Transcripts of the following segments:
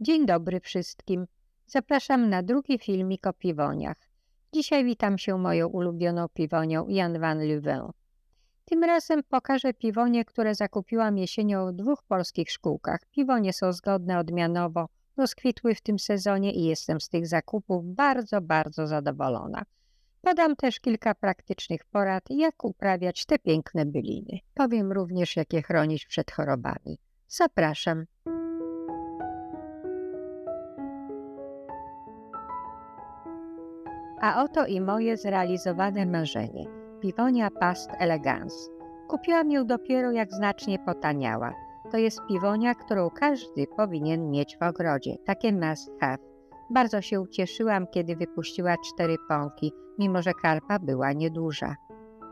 Dzień dobry wszystkim. Zapraszam na drugi filmik o piwoniach. Dzisiaj witam się moją ulubioną piwonią Jan van Leuven. Tym razem pokażę piwonie, które zakupiłam jesienią w dwóch polskich szkółkach. Piwonie są zgodne odmianowo, rozkwitły w tym sezonie i jestem z tych zakupów bardzo, bardzo zadowolona. Podam też kilka praktycznych porad, jak uprawiać te piękne byliny. Powiem również, jak je chronić przed chorobami. Zapraszam. A oto i moje zrealizowane marzenie. Piwonia Past Elegance. Kupiłam ją dopiero jak znacznie potaniała. To jest piwonia, którą każdy powinien mieć w ogrodzie. Takie must have. Bardzo się ucieszyłam, kiedy wypuściła cztery pąki, mimo że karpa była nieduża.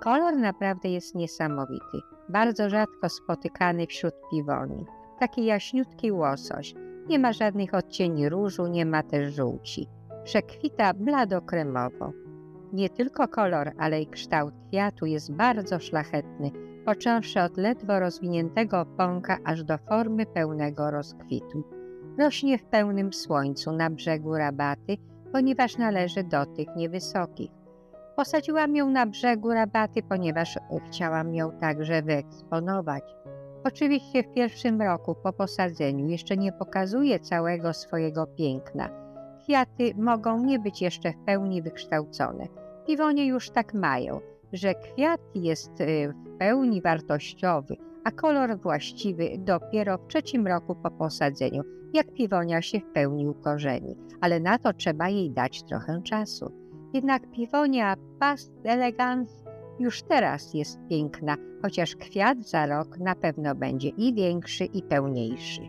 Kolor naprawdę jest niesamowity. Bardzo rzadko spotykany wśród piwoni. Taki jaśniutki łosoś. Nie ma żadnych odcieni różu, nie ma też żółci. Przekwita blado-kremowo. Nie tylko kolor, ale i kształt kwiatu jest bardzo szlachetny, począwszy od ledwo rozwiniętego pąka aż do formy pełnego rozkwitu. Rośnie w pełnym słońcu na brzegu rabaty, ponieważ należy do tych niewysokich. Posadziłam ją na brzegu rabaty, ponieważ chciałam ją także wyeksponować. Oczywiście w pierwszym roku po posadzeniu jeszcze nie pokazuje całego swojego piękna. Kwiaty mogą nie być jeszcze w pełni wykształcone. Piwonie już tak mają, że kwiat jest y, w pełni wartościowy, a kolor właściwy dopiero w trzecim roku po posadzeniu, jak piwonia się w pełni ukorzeni, ale na to trzeba jej dać trochę czasu. Jednak piwonia Past Elegance już teraz jest piękna, chociaż kwiat za rok na pewno będzie i większy, i pełniejszy.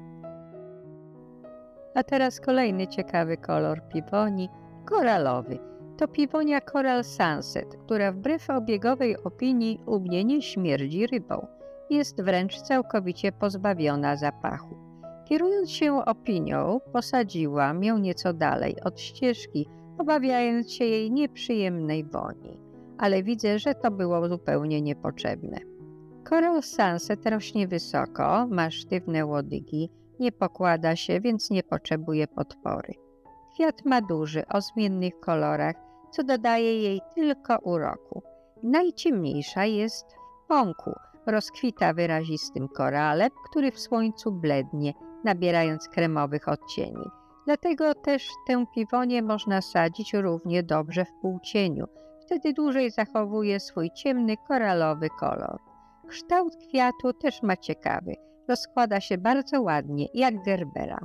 A teraz kolejny ciekawy kolor piwoni, koralowy. To piwonia Coral Sunset, która wbrew obiegowej opinii u mnie nie śmierdzi rybą. Jest wręcz całkowicie pozbawiona zapachu. Kierując się opinią, posadziłam ją nieco dalej od ścieżki, obawiając się jej nieprzyjemnej woni, ale widzę, że to było zupełnie niepotrzebne. Coral Sunset rośnie wysoko, ma sztywne łodygi, nie pokłada się, więc nie potrzebuje podpory. Kwiat ma duży, o zmiennych kolorach, co dodaje jej tylko uroku. Najciemniejsza jest w pąku, rozkwita wyrazistym koralem, który w słońcu blednie, nabierając kremowych odcieni. Dlatego też tę piwonię można sadzić równie dobrze w półcieniu. Wtedy dłużej zachowuje swój ciemny koralowy kolor. Kształt kwiatu też ma ciekawy. Rozkłada się bardzo ładnie, jak gerbera.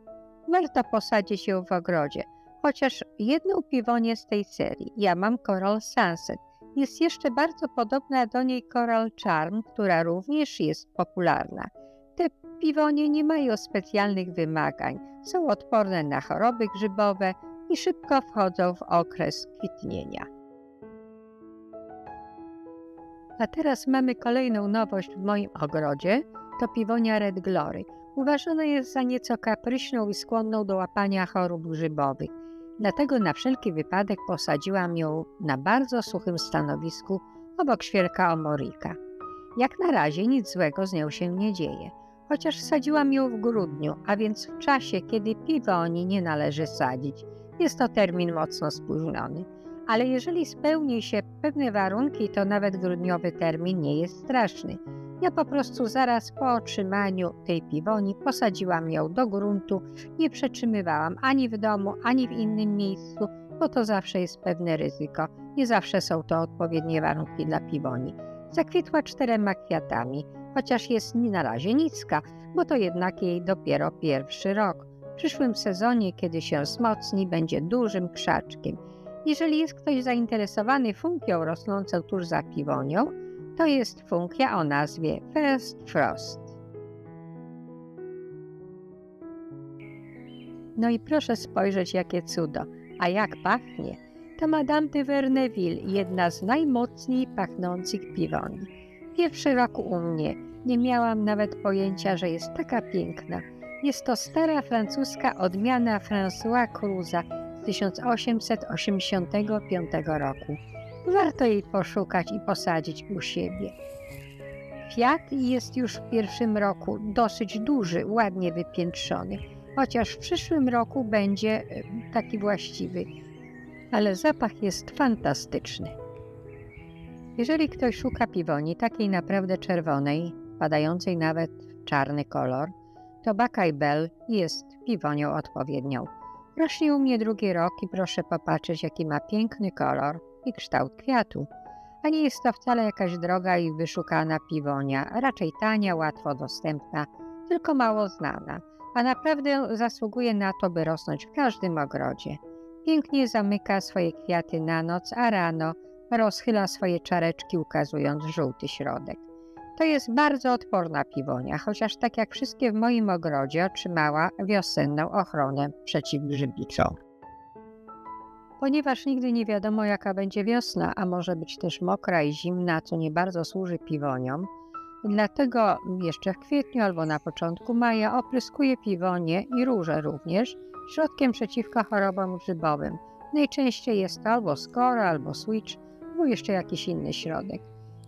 Warto posadzić ją w ogrodzie, chociaż jedną piwonię z tej serii, ja mam Coral Sunset, jest jeszcze bardzo podobna do niej Coral Charm, która również jest popularna. Te piwonie nie mają specjalnych wymagań, są odporne na choroby grzybowe i szybko wchodzą w okres kwitnienia. A teraz mamy kolejną nowość w moim ogrodzie. To piwonia Red Glory. Uważana jest za nieco kapryśną i skłonną do łapania chorób grzybowych. Dlatego na wszelki wypadek posadziłam ją na bardzo suchym stanowisku obok świerka omorika. Jak na razie nic złego z nią się nie dzieje, chociaż sadziłam ją w grudniu, a więc w czasie, kiedy piwoni nie należy sadzić. Jest to termin mocno spóźniony, ale jeżeli spełni się pewne warunki, to nawet grudniowy termin nie jest straszny. Ja po prostu zaraz po otrzymaniu tej piwoni posadziłam ją do gruntu, nie przetrzymywałam ani w domu, ani w innym miejscu, bo to zawsze jest pewne ryzyko. Nie zawsze są to odpowiednie warunki dla piwoni. Zakwitła czterema kwiatami, chociaż jest na razie niska, bo to jednak jej dopiero pierwszy rok. W przyszłym sezonie, kiedy się wzmocni, będzie dużym krzaczkiem. Jeżeli jest ktoś zainteresowany funkią rosnącą tuż za piwonią, to jest funkia o nazwie First Frost. No i proszę spojrzeć, jakie cudo. A jak pachnie? To Madame de Verneville, jedna z najmocniej pachnących piwoni. Pierwszy rok u mnie. Nie miałam nawet pojęcia, że jest taka piękna. Jest to stara francuska odmiana François Cruza 1885 roku. Warto jej poszukać i posadzić u siebie. Kwiat jest już w pierwszym roku dosyć duży, ładnie wypiętrzony. chociaż w przyszłym roku będzie e, taki właściwy. Ale zapach jest fantastyczny. Jeżeli ktoś szuka piwoni, takiej naprawdę czerwonej, padającej nawet w czarny kolor, to Bakaj Bell jest piwonią odpowiednią. Rośnie u mnie drugi rok i proszę popatrzeć, jaki ma piękny kolor i kształt kwiatu. A nie jest to wcale jakaś droga i wyszukana piwonia, raczej tania, łatwo dostępna, tylko mało znana, a naprawdę zasługuje na to, by rosnąć w każdym ogrodzie. Pięknie zamyka swoje kwiaty na noc, a rano rozchyla swoje czareczki, ukazując żółty środek. To jest bardzo odporna piwonia, chociaż tak jak wszystkie w moim ogrodzie otrzymała wiosenną ochronę przeciwgrzybiczą. Ponieważ nigdy nie wiadomo jaka będzie wiosna, a może być też mokra i zimna, co nie bardzo służy piwoniom, dlatego jeszcze w kwietniu albo na początku maja opryskuję piwonie i róże również środkiem przeciwko chorobom grzybowym. Najczęściej jest to albo skoro, albo switch, albo jeszcze jakiś inny środek.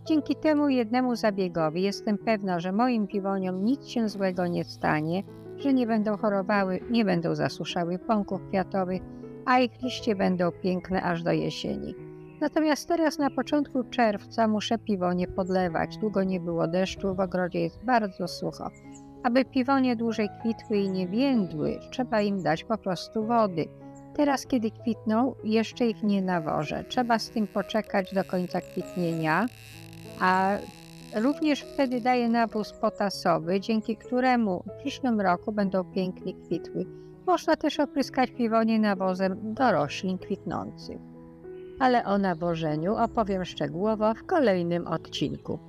Dzięki temu jednemu zabiegowi jestem pewna, że moim piwoniom nic się złego nie stanie, że nie będą chorowały, nie będą zasuszały pąków kwiatowych, a ich liście będą piękne aż do jesieni. Natomiast teraz na początku czerwca muszę piwonie podlewać. Długo nie było deszczu, w ogrodzie jest bardzo sucho. Aby piwonie dłużej kwitły i nie więdły, trzeba im dać po prostu wody. Teraz, kiedy kwitną, jeszcze ich nie nawożę. Trzeba z tym poczekać do końca kwitnienia, a również wtedy daję nawóz potasowy, dzięki któremu w przyszłym roku będą pięknie kwitły. Można też opryskać piwonie nawozem do roślin kwitnących. Ale o nawożeniu opowiem szczegółowo w kolejnym odcinku.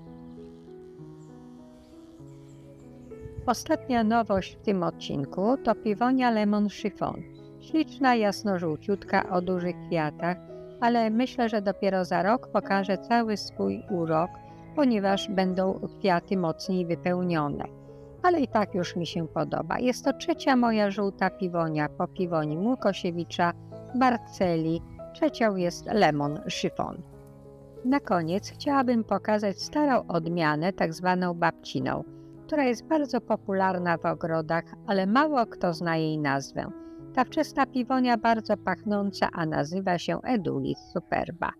Ostatnia nowość w tym odcinku to piwonia Lemon Chiffon. Śliczna, jasno-żółciutka o dużych kwiatach, ale myślę, że dopiero za rok pokaże cały swój urok, ponieważ będą kwiaty mocniej wypełnione. Ale i tak już mi się podoba. Jest to trzecia moja żółta piwonia po piwoni Łukosiewicza, Barceli. Trzecią jest Lemon Chiffon. Na koniec chciałabym pokazać starą odmianę, tak zwaną babciną, która jest bardzo popularna w ogrodach, ale mało kto zna jej nazwę. Ta wczesna piwonia bardzo pachnąca, a nazywa się Edulis superba.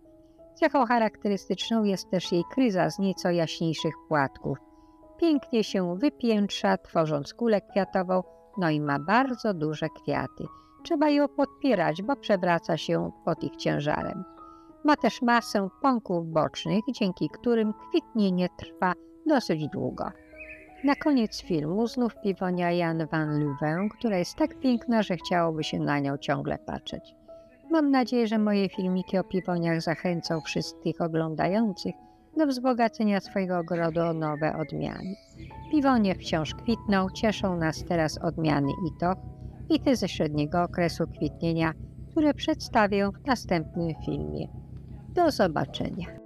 Cechą charakterystyczną jest też jej kryza z nieco jaśniejszych płatków. Pięknie się wypiętrza, tworząc kulę kwiatową, no i ma bardzo duże kwiaty. Trzeba ją podpierać, bo przewraca się pod ich ciężarem. Ma też masę pąków bocznych, dzięki którym kwitnienie trwa dosyć długo. Na koniec filmu znów piwonia Jan van Luwen, która jest tak piękna, że chciałoby się na nią ciągle patrzeć. Mam nadzieję, że moje filmiki o piwoniach zachęcą wszystkich oglądających do wzbogacenia swojego ogrodu o nowe odmiany. Piwonie wciąż kwitną, cieszą nas teraz odmiany i to, i te ze średniego okresu kwitnienia, które przedstawię w następnym filmie. Do zobaczenia.